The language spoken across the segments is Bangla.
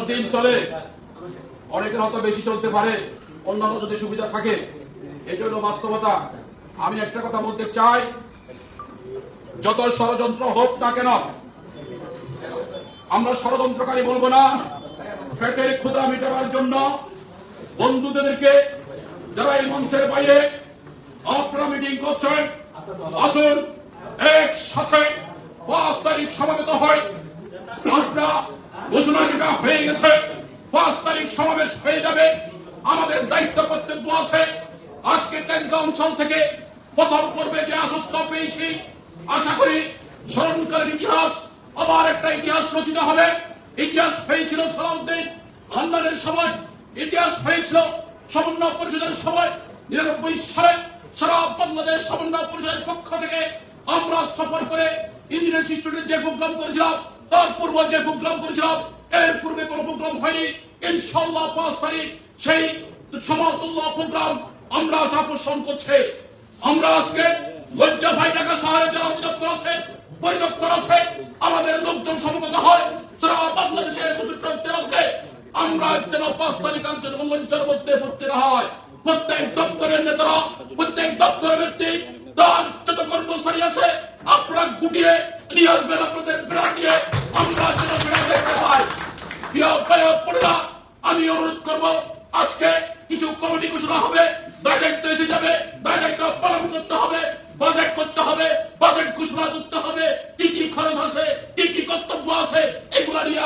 দশ দিন চলে, অনেকের হয়তো বেশি চলতে পারে, অন্যান্য যদি সুবিধা থাকে। এটা হলো বাস্তবতা, আমি একটা কথা বলতে চাই, যত ষড়যন্ত্র হোক না কেন, আমরা ষড়যন্ত্রকারী বলব না, পেটের ক্ষুদা মেটাবার জন্য বন্ধুদেরকে যারা এই মঞ্চের বাইরে আপনারা মিটিং করছেন, আসুন, একসাথে পাঁচ তারিখ সমাবেত হয়। হয়ে গেছে। পাঁচ তারিখ সমাবেশ হয়ে যাবে। আমাদের দায়িত্ব কর্তব্য আছে। আজকে তেজগাঁও অঞ্চল থেকে প্রথম পর্বে যে আশ্বস্ত পেয়েছি, আশা করি স্মরণকালের ইতিহাস আবার একটা ইতিহাস রচিত হবে। ইতিহাস হয়েছিল সালাউদ্দিন হান্নানের সময়, ইতিহাস হয়েছিল সমন্বয় পরিষদের সময়, নিরানব্বই সালে সারা বাংলাদেশ সমন্বয় পরিষদের পক্ষ থেকে আমরা সফর করে ইঞ্জিনিয়ার ইনস্টিটিউটে যে প্রোগ্রাম করেছিলাম, তার পূর্ব যে প্রোগ্রাম করেছিলাম এর পূর্বে কোনো প্রোগ্রাম হয়নি। ইনশাল্লাহ পাঁচ তারিখ সেই সমতুল্য প্রোগ্রাম আমরা আশা পোষণ করছে। আমরা আজকে লজ্জা ভাই ঢাকা শহরে যারা অধিদপ্তর আছে, পরিদপ্তর আছে, আমাদের লোকজন সমবেত হয় সুযোগ জেলাকে আমরা যেন পাঁচ তারিখ মঞ্চের মধ্যে ভর্তি হয়। প্রত্যেক দপ্তরের নেতারা, প্রত্যেক দপ্তরের ব্যক্তি, তার যত কর্মচারী আছে, আপনারা গুটিয়ে নিয়ে আসবেন আপনাদের আমি অনুরোধ করব, আজকে কিছু কমিটি ঘোষণা হবে, দায়িত্ব এসে যাবে, দায়িত্ব পালন করতে হবে বাজেট করতে হবে বাজেট ঘোষণা করতে হবে, কি কি খরচ আছে, কি কি কর্তব্য আছে, এগুলা নিয়ে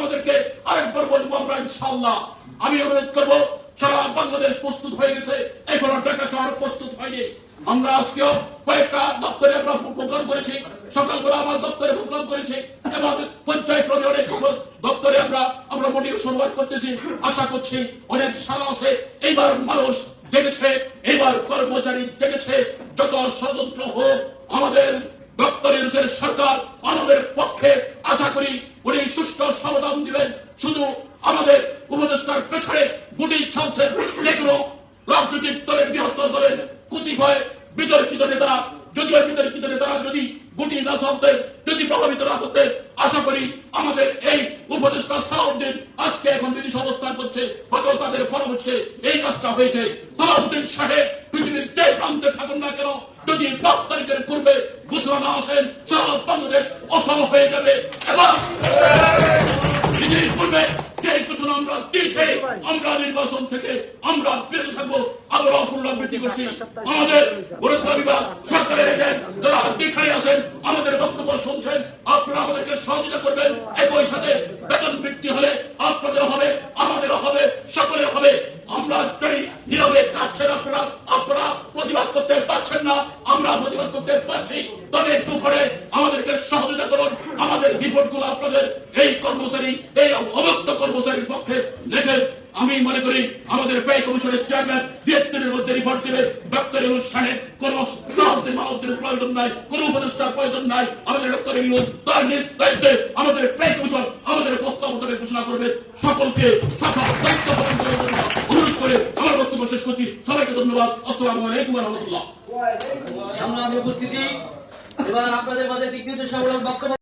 আমাদেরকে আরেকবার বলব আমরা ইনশাল্লাহ আমি অনুরোধ করব, সারা বাংলাদেশ প্রস্তুত আজকেও কয়েকটা দপ্তরে প্রোগ্রাম করেছি, সকালবেলা আমার দপ্তরে প্রোগ্রাম করেছি ওয়ার্ক করতেছি। আশা করছি অনেক সারা আছে। এইবার মানুষ জেগেছে, এইবার কর্মচারী জেগেছে। যত ষড়যন্ত্র হোক, আমাদের যে সরকার আমাদের পক্ষে, আশা করি উনি সুষ্ঠু সমাধান দিবেন। শুধু আমাদের উপদেষ্টার পেছনে গুটি চলছেন যেগুলো রাজনৈতিক দলের বৃহত্তর দলের কতিপয় বিতর্কিত নেতারা, যদিও বিতর্কিত নেতারা যদি গুটি না চলতেন যদি প্রভাবিত না হতেন আশা করি আমাদের এই উপদেষ্টা সালাউদ্দিন আজকে এখন যদি অবস্থান করছে, হয়তো তাদের পরামর্শে এই কাজটা হয়েছে। সালাউদ্দিন সাহেব পৃথিবীর যে প্রান্তে থাকুন না কেন, যদি পাঁচ তারিখের পূর্বে ঘোষণা না আসেন, সারা বাংলাদেশ অসম হয়ে যাবে। এবং পূর্বে যে ঘোষণা আমরা দিয়েছি, আমরা নির্বাচন থেকে আমরা বিরত থাকব। পুনরাবৃত্তি করছি। আমাদের বিভাগ, সরকারের পারছেন না, আমরা প্রতিবাদ করতে পারছি। তবে একটু পরে আমাদেরকে সহযোগিতা করুন। আমাদের রিপোর্টগুলো আপনাদের এই কর্মচারী, এই অবক্ত কর্মচারীর পক্ষে লেখেন আমি মনে করি আমাদের ব্যয় কমিশনের চেয়ারম্যান দিনের মধ্যে রিপোর্ট দেবে। ডক্টর ইউনুস সাহেব কোন সহায়তা মানবদের প্রয়োজন নাই, কোন উপদেষ্টার প্রয়োজন নাই। আমাদের ডক্টর ইউনুস তার নিজ দায়িত্বে আমাদের ব্যয় কমিশন আমাদের প্রস্তাব ঘোষণা করবে। সকলকে সকল সবাইকে ধন্যবাদ আসসালামু আলাইকুম রহমতুল্লাহ। সম্মানিত উপস্থিতি। এবার আপনাদের মাঝে দ্বিতীয় বক্তব্য